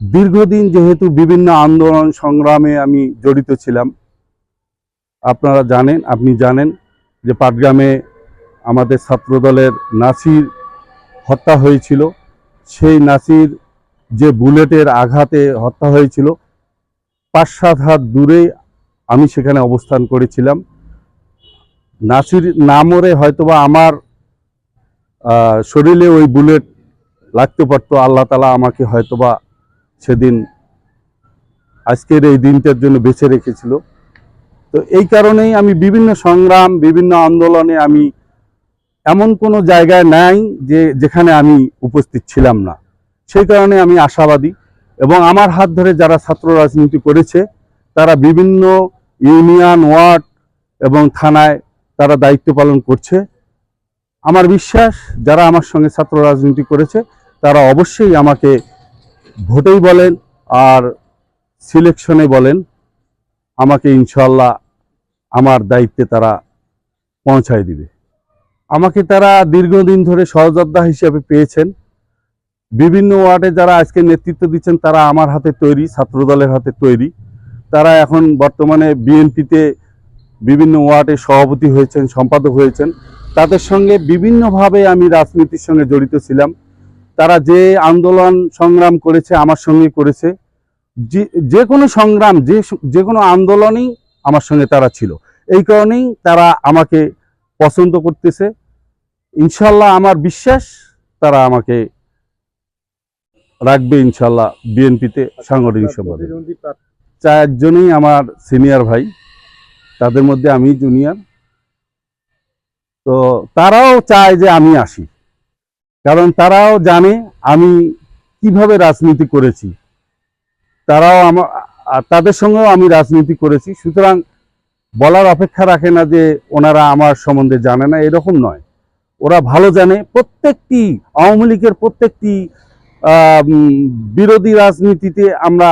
দীর্ঘদিন যেহেতু বিভিন্ন আন্দোলন সংগ্রামে আমি জড়িত ছিলাম, আপনারা জানেন, আপনি জানেন যে পাটগ্রামে আমাদের ছাত্রদলের নাসির হত্যা হয়েছিল। সেই নাসির যে বুলেটের আঘাতে হত্যা হয়েছিল পাঁচ সাত হাত দূরে আমি সেখানে অবস্থান করেছিলাম। নাসির না মরে হয়তোবা আমার শরীরে ওই বুলেট লাগতে পারতো, আল্লাহ তালা আমাকে হয়তোবা সেদিন আজকের এই দিনটার জন্য বেছে রেখেছিল। তো এই কারণেই আমি বিভিন্ন সংগ্রাম, বিভিন্ন আন্দোলনে আমি এমন কোনো জায়গায় নাই যে যেখানে আমি উপস্থিত ছিলাম না। সেই কারণে আমি আশাবাদী এবং আমার হাত ধরে যারা ছাত্র রাজনীতি করেছে, তারা বিভিন্ন ইউনিয়ন, ওয়ার্ড এবং থানায় তারা দায়িত্ব পালন করছে। আমার বিশ্বাস, যারা আমার সঙ্গে ছাত্র রাজনীতি করেছে, তারা অবশ্যই আমাকে ভোটেই বলেন আর সিলেকশনে বলেন, আমাকে ইনশাল্লাহ আমার দায়িত্বে তারা পৌঁছায় দিবে। আমাকে তারা দীর্ঘদিন ধরে সহযোদ্ধা হিসেবে পেয়েছেন। বিভিন্ন ওয়ার্ডে যারা আজকে নেতৃত্ব দিচ্ছেন, তারা আমার হাতে তৈরি, ছাত্রদলের হাতে তৈরি। তারা এখন বর্তমানে বিএনপিতে বিভিন্ন ওয়ার্ডে সভাপতি হয়েছেন, সম্পাদক হয়েছেন। তাদের সঙ্গে বিভিন্নভাবে আমি রাজনীতির সঙ্গে জড়িত ছিলাম। তারা যে আন্দোলন সংগ্রাম করেছে, আমার সঙ্গে করেছে, যে কোনো সংগ্রাম, যে যে কোনো আন্দোলনেই আমার সঙ্গে তারা ছিল। এই কারণেই তারা আমাকে পছন্দ করতেছে। ইনশাল্লাহ আমার বিশ্বাস তারা আমাকে রাখবে ইনশাল্লাহ বিএনপিতে সাংগঠনিক প্রার্থী চারজনই আমার সিনিয়র ভাই, তাদের মধ্যে আমি জুনিয়র। তো তারাও চায় যে আমি আসি। কারণ তারাও জানে আমি কীভাবে রাজনীতি করেছি। তারাও আমার তাদের সঙ্গেও আমি রাজনীতি করেছি। সুতরাং বলার অপেক্ষা রাখে না যে ওনারা আমার সম্বন্ধে জানে না, এরকম নয়। ওরা ভালো জানে, প্রত্যেকটি আওয়ামী লীগের প্রত্যেকটি বিরোধী রাজনীতিতে আমরা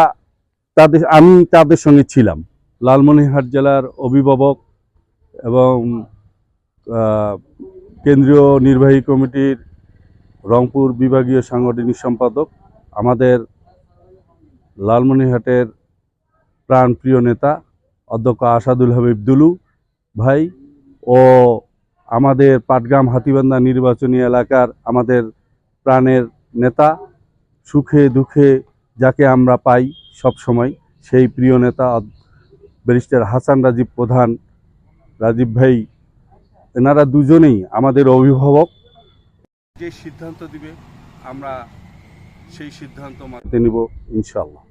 তাদের, আমি তাদের সঙ্গে ছিলাম। লালমনিরহাট জেলার অভিভাবক এবং কেন্দ্রীয় নির্বাহী কমিটির রংপুর বিভাগীয় সাংগঠনিক সম্পাদক, আমাদের লালমনিরহাটের প্রাণপ্রিয় নেতা, অধ্যক্ষ আসাদুল হাবিব দুলু ভাই ও আমাদের পাটগ্রাম হাতিবান্ধা নির্বাচনী এলাকার আমাদের প্রাণের নেতা, সুখে দুঃখে যাকে আমরা পাই সব সময়, সেই প্রিয় নেতা ব্যারিস্টার হাসান রাজীব প্রধান, রাজীব ভাই, এনারা দুজনেই আমাদের অভিভাবক। যে সিদ্ধান্ত দিবে আমরা সেই সিদ্ধান্ত মানতে নিব ইনশাল্লাহ